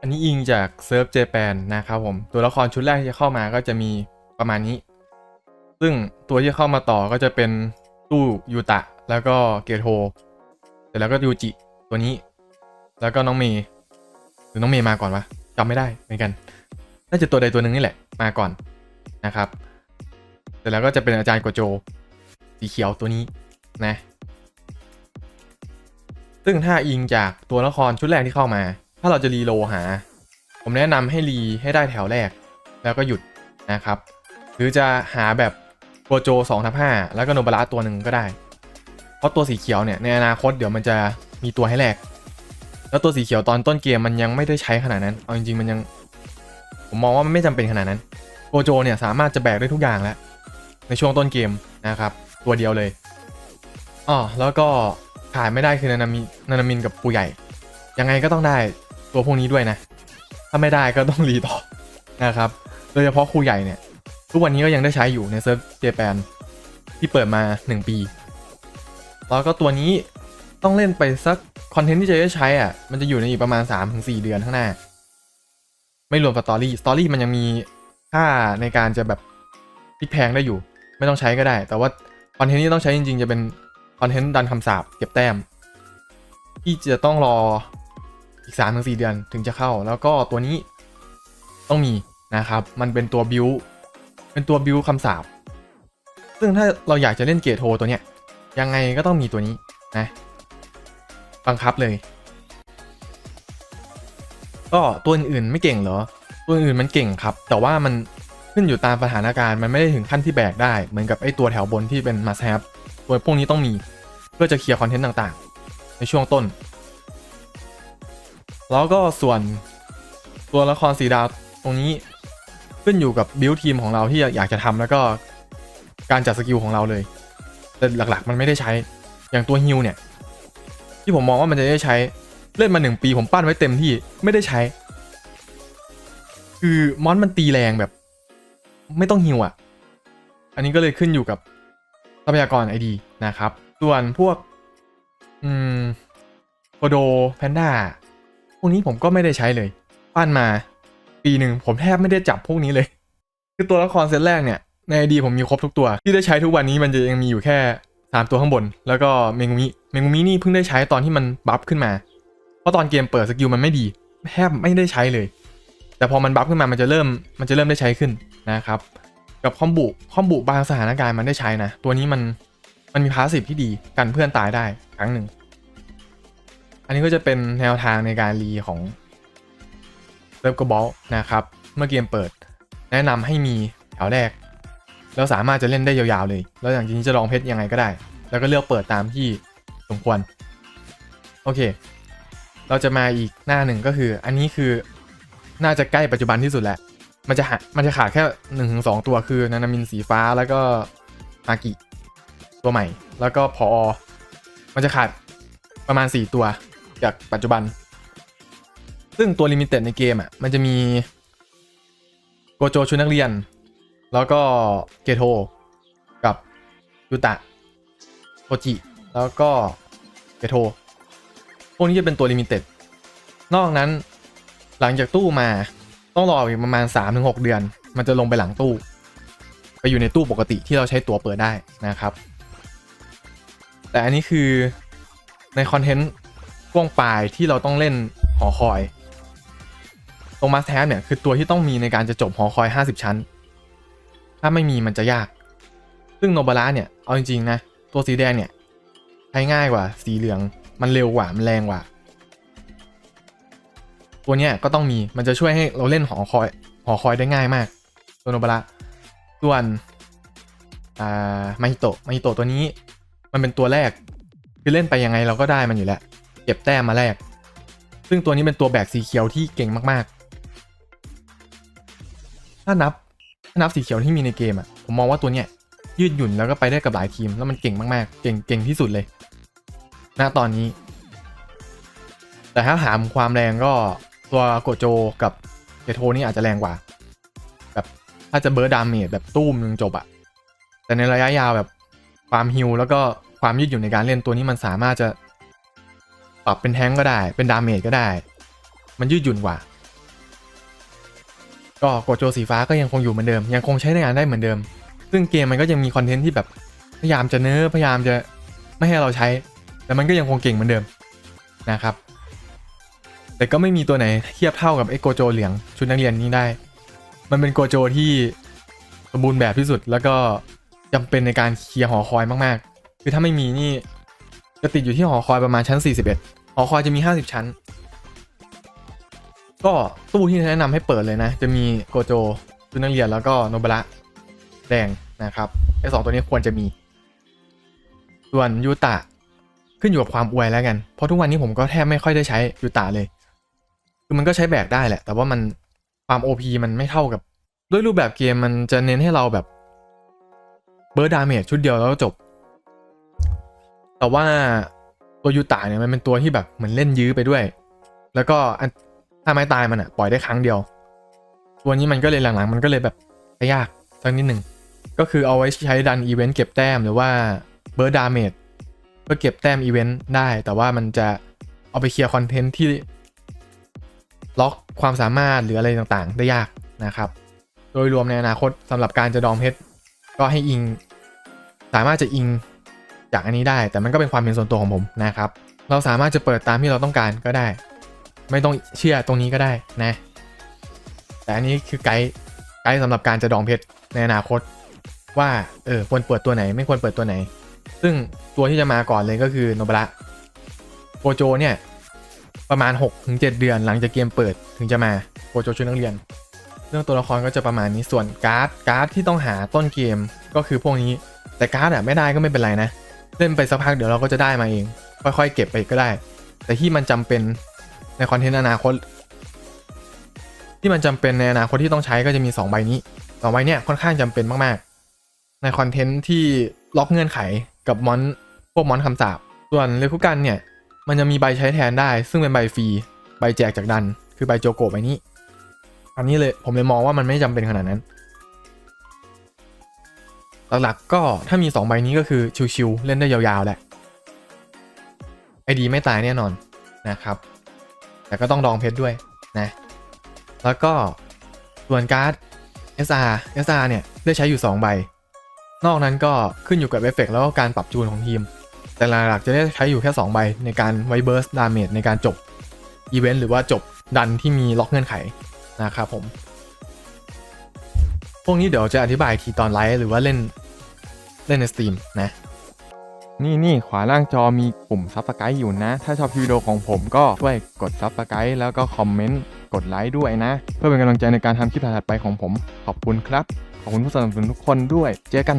อันนี้อิงจากเซิร์ฟเจแปนนะครับผม ตัวละครชุดแรกที่จะเข้ามาก็จะมีประมาณนี้ ซึ่งตัวที่เข้ามาต่อก็จะเป็นตู้ยูตะ แล้วก็เกโทเสร็จแล้วก็ยูจิตัวนี้ แล้วก็น้องเมย์หรือน้องเมย์มาก่อนวะจำไม่ได้เหมือนกัน น่าจะตัวใดตัวหนึ่งนี่แหละมาก่อนนะครับเสร็จแล้วก็จะเป็นอาจารย์โกโจสีเขียวตัวนี้นะ ซึ่งถ้าอิงจากตัวละครชุดแรกที่เข้ามา ถ้าเราจะรีโลหา ผมแนะนำให้รีให้ได้แถวแรก แล้วก็หยุดนะครับ หรือจะหาแบบโกโจ2ทับ5แล้วก็โนบาระตัวหนึ่งก็ได้ เพราะตัวสีเขียวเนี่ยในอนาคตเดี๋ยวมันจะมีตัวให้แลกแล้วตัวสีเขียวตอนต้นเกมมันยังไม่ได้ใช้ขนาดนั้น เอาจริงๆมันยัง ผมมองว่ามันไม่จำเป็นขนาดนั้นโกโจเนี่ยสามารถจะแบกได้ทุกอย่างแล้ว ในช่วงต้นเกมนะครับ ตัวเดียวเลยอ๋อแล้วก็ขายไม่ได้คือนานามินานามินกับปูใหญ่ ยังไงก็ต้องได้ ตัวพวกนี้ด้วยนะ ถ้าไม่ได้ก็ต้องรีต่อนะครับ โดยเฉพาะครูใหญ่เนี่ย ทุกวันนี้ก็ยังได้ใช้อยู่ในเซิร์ฟเจแปนที่เปิดมา 1 ปี แล้วก็ตัวนี้ต้องเล่นไปสักคอนเทนต์ที่จะได้ใช้อะ มันจะอยู่ในอีกประมาณ 3-4 เดือนข้างหน้า ไม่รวมสตอรี่ สตอรี่มันยังมีค่าในการจะแบบพลิกแพงได้อยู่ ไม่ต้องใช้ก็ได้ แต่ว่าคอนเทนต์ที่ต้องใช้จริงๆ จะเป็นคอนเทนต์ดันคำสาปเก็บแต้ม ที่จะต้องรอ อีก3าถึงสเดือนถึงจะเข้า แล้วก็ตัวนี้ต้องมีนะครับ มันเป็นตัวบิวเป็นตัวบิวคำสาปซึ่งถ้าเราอยากจะเล่นเกรดโทตัวเนี้ยยังไงก็ต้องมีตัวนี้นะบังคับเลย ก็ตัวอื่นไม่เก่งเหรอ ตัวอื่นมันเก่งครับ แต่ว่ามันขึ้นอยู่ตามสถานการณ์มันไม่ได้ถึงขั้นที่แบกได้ เหมือนกับไอ้ตัวแถวบนที่เป็นมาแซฟตัวพวกนี้ต้องมี เพื่อจะเคลียร์คอนเทนต์ต่างๆ ในช่วงต้น แล้วก็ส่วนตัวละครสีดาวตรงนี้ขึ้นอยู่กับบิวทีมของเราที่อยากจะทำแล้วก็การจัดสกิลของเราเลย แต่หลักๆ มันไม่ได้ใช้อย่างตัวฮิวเนี่ย ที่ผมมองว่ามันจะได้ใช้เล่นมาหนึ่งปีผมปั้นไว้เต็มที่ไม่ได้ใช้ คือมอนมันตีแรงแบบ ไม่ต้องฮิวอะ อันนี้ก็เลยขึ้นอยู่กับทรัพยากรไอดีนะครับ ส่วนพวก อืมโคโดแพนด้า พวกนี้ผมก็ไม่ได้ใช้เลยปั้นมา ปีหนึ่งผมแทบไม่ได้จับพวกนี้เลย คือตัวละครเซตแรกเนี่ยในไอดีผมมีครบทุกตัว ที่ได้ใช้ทุกวันนี้มันจะยังมีอยู่แค่สามตัวข้างบน แล้วก็เมงุมิเมงุมินี่เพิ่งได้ใช้ตอนที่มันบัฟขึ้นมา เพราะตอนเกมเปิดสกิลมันไม่ดีแทบไม่ได้ใช้เลย แต่พอมันบัฟขึ้นมามันจะเริ่มมันจะเริ่มได้ใช้ขึ้นนะครับ กับคอมบุคอมบุบางสถานการณ์มันได้ใช้นะ ตัวนี้มันมันมีพาสซีฟที่ดีกันเพื่อนตายได้ครั้งหนึ่ง อันนี้ก็จะเป็นแนวทางในการรีของเซิร์ฟกบอลนะครับ เมื่อเกมเปิด แนะนำให้มีแถวแรก แล้วสามารถจะเล่นได้ยาวๆเลย แล้วอย่างนี้จะลองเพชรยังไงก็ได้ แล้วก็เลือกเปิดตามที่สมควร โอเค เราจะมาอีกหน้าหนึ่งก็คือ อันนี้คือน่าจะใกล้ปัจจุบันที่สุดแหละ มันจะหามันจะขาดแค่1นถึงสตัวคือนานามินสีฟ้าแล้วก็อากิตัวใหม่ แล้วก็พอมันจะขาดประมาณ 4 ตัว จากปัจจุบัน ซึ่งตัวลิมิเต็ดในเกมอะมันจะมีโกโจชุดนักเรียน แล้วก็เกโทกับยูตะโทจิ แล้วก็เกโทพวกนี้จะเป็นตัวลิมิเต็ด นอกนั้นหลังจากตู้มาต้องรออีกประมาณ 3-6 เดือน มันจะลงไปหลังตู้ ไปอยู่ในตู้ปกติที่เราใช้ตัวเปิดได้นะครับ แต่อันนี้คือในคอนเทนต์ กว้างปลายที่เราต้องเล่นหอคอยตรงมาสแทสเนี่ยคือตัวที่ต้องมีในการจะจบหอคอย 50 ชั้น ถ้าไม่มีมันจะยาก ซึ่งโนบาระเนี่ย เอาจริงๆนะ ตัวสีแดงเนี่ยใช้ง่ายกว่าสีเหลือง มันเร็วกว่า มันแรงกว่า ตัวเนี้ยก็ต้องมี มันจะช่วยให้เราเล่นหอคอย หอคอยได้ง่ายมาก ตัวโนบาระส่วนอ่ามาฮิโตะมาฮิโตะตัวนี้ มันเป็นตัวแรก คือเล่นไปยังไงเราก็ได้มันอยู่แล้ว เก็บแต้มมาแรก ซึ่งตัวนี้เป็นตัวแบกสีเขียวที่เก่งมากๆ ถ้านับถ้านับสีเขียวที่มีในเกมอะ ผมมองว่าตัวเนี้ยยืดหยุ่นแล้วก็ไปได้กับหลายทีมแล้วมันเก่งมากๆ เก่งเก่งที่สุดเลย ณ ตอนนี้ แต่ถ้าถามความแรงก็ตัวโกโจกับเกโทนี่อาจจะแรงกว่า แบบถ้าจะเบิร์ดดาเมจแบบตุ้มนึงจบอะแต่ในระยะยาวแบบความฮิลแล้วก็ความยืดหยุ่นในการเล่นตัวนี้มันสามารถจะ ปรับเป็นแทงก็ได้ เป็นดาเมจก็ได้ มันยืดหยุ่นกว่า ก็โกโจสีฟ้าก็ยังคงอยู่เหมือนเดิม ยังคงใช้ในงานได้เหมือนเดิม ซึ่งเกมมันก็ยังมีคอนเทนต์ที่แบบพยายามจะเนื้อพยายามจะไม่ให้เราใช้ แต่มันก็ยังคงเก่งเหมือนเดิมนะครับ แต่ก็ไม่มีตัวไหนเทียบเท่ากับไอ้โกโจเหลืองชุดนักเรียนนี้ได้ มันเป็นโกโจที่สมบูรณ์แบบที่สุดแล้วก็จำเป็นในการเคลียร์หอคอยมาก ๆ คือถ้าไม่มีนี่ จะติดอยู่ที่หอคอยประมาณชั้น 41 หอคอยจะมี 50 ชั้น ก็ตู้ที่แนะนำให้เปิดเลยนะ จะมีโกโจชุดนักเรียนแล้วก็โนบะระแดงนะครับไอ้สองตัวนี้ควรจะมี ส่วนยูตะขึ้นอยู่กับความอวยแล้วกัน เพราะทุกวันนี้ผมก็แทบไม่ค่อยได้ใช้ยูตะเลย คือมันก็ใช้แบกได้แหละ แต่ว่ามันความ OP มันไม่เท่ากับ ด้วยรูปแบบเกมมันจะเน้นให้เราแบบเบิร์ดดาเมจชุดเดียวแล้วก็จบ แต่ว่าตัวยูตะเนี่ยมันเป็นตัวที่แบบเหมือนเล่นยื้อไปด้วย แล้วก็อันถ้าไม้ตายมันอะปล่อยได้ครั้งเดียว ตัวนี้มันก็เลยหลังๆ มันก็เลยแบบยากสักนิดหนึ่งก็คือเอาไว้ใช้ดันอีเวนต์เก็บแต้มหรือว่าเบิร์ดดาเมจเพื่อเก็บแต้มอีเวนต์ได้ แต่ว่ามันจะเอาไปเคลียร์คอนเทนต์ที่ล็อกความสามารถหรืออะไรต่างๆ ได้ยากนะครับ โดยรวมในอนาคตสำหรับการจะดองเพชรก็ให้อิง สามารถจะอิง จากอันนี้ได้ แต่มันก็เป็นความเป็นส่วนตัวของผมนะครับ เราสามารถจะเปิดตามที่เราต้องการก็ได้ ไม่ต้องเชื่อตรงนี้ก็ได้นะ แต่อันนี้คือไกด์ไกด์สำหรับการจะดองเพชรในอนาคต ว่าเออควรเปิดตัวไหน ไม่ควรเปิดตัวไหน ซึ่งตัวที่จะมาก่อนเลยก็คือโนบะระโกโจเนี่ยประมาณ 6-7 เดือนหลังจากเกมเปิดถึงจะมาโกโจชุดนักเรียน เรื่องตัวละครก็จะประมาณนี้ส่วนการ์ดการ์ดที่ต้องหาต้นเกมก็คือพวกนี้แต่การ์ดอะไม่ได้ก็ไม่เป็นไรนะ เล่นไปสักพักเดี๋ยวเราก็จะได้มาเอง ค่อยๆ เก็บไปก็ได้ แต่ที่มันจำเป็นในคอนเทนต์อนาคต ที่มันจำเป็นในอนาคตที่ต้องใช้ก็จะมี 2 ใบนี้สองใบเนี้ยค่อนข้างจำเป็นมากๆ ในคอนเทนต์ที่ล็อกเงื่อนไขกับมอนพวกมอนคำสาปส่วนเลคุกันเนี่ยมันจะมีใบใช้แทนได้ ซึ่งเป็นใบฟรีใบแจกจากดัน คือใบโจโกใบนี้อันนี้เลยผมเลยมองว่ามันไม่จำเป็นขนาดนั้น หลักๆก็ถ้ามี 2 ใบนี้ก็คือชิวๆเล่นได้ยาวๆแหละไอดีไม่ตายแน่นอนนะครับ แต่ก็ต้องดองเพชรด้วยนะ แล้วก็ส่วนการ์ด SR SR เนี่ยได้ใช้อยู่ 2 ใบ นอกนั้นก็ขึ้นอยู่กับเอฟเฟกแล้วก็การปรับจูนของทีม แต่หลักๆจะได้ใช้อยู่แค่ 2 ใบในการไวเบิร์สดาเมจในการจบอีเวนต์หรือว่าจบดันที่มีล็อกเงื่อนไขนะครับผม พวกนี้เดี๋ยวจะอธิบายทีตอนไลฟ์หรือว่าเล่นเล่นในสตรีมนะ นี่นี่ขวาล่างจอมีปุ่มซับสไครต์อยู่นะ ถ้าชอบวิดีโอของผมก็ช่วยกดซับสไครต์แล้วก็คอมเมนต์กดไลค์ด้วยนะ เพื่อเป็นกำลังใจในการทำคลิปถัดๆไปของผม ขอบคุณครับ ขอบคุณผู้สนับสนุนทุกคนด้วย เจอกัน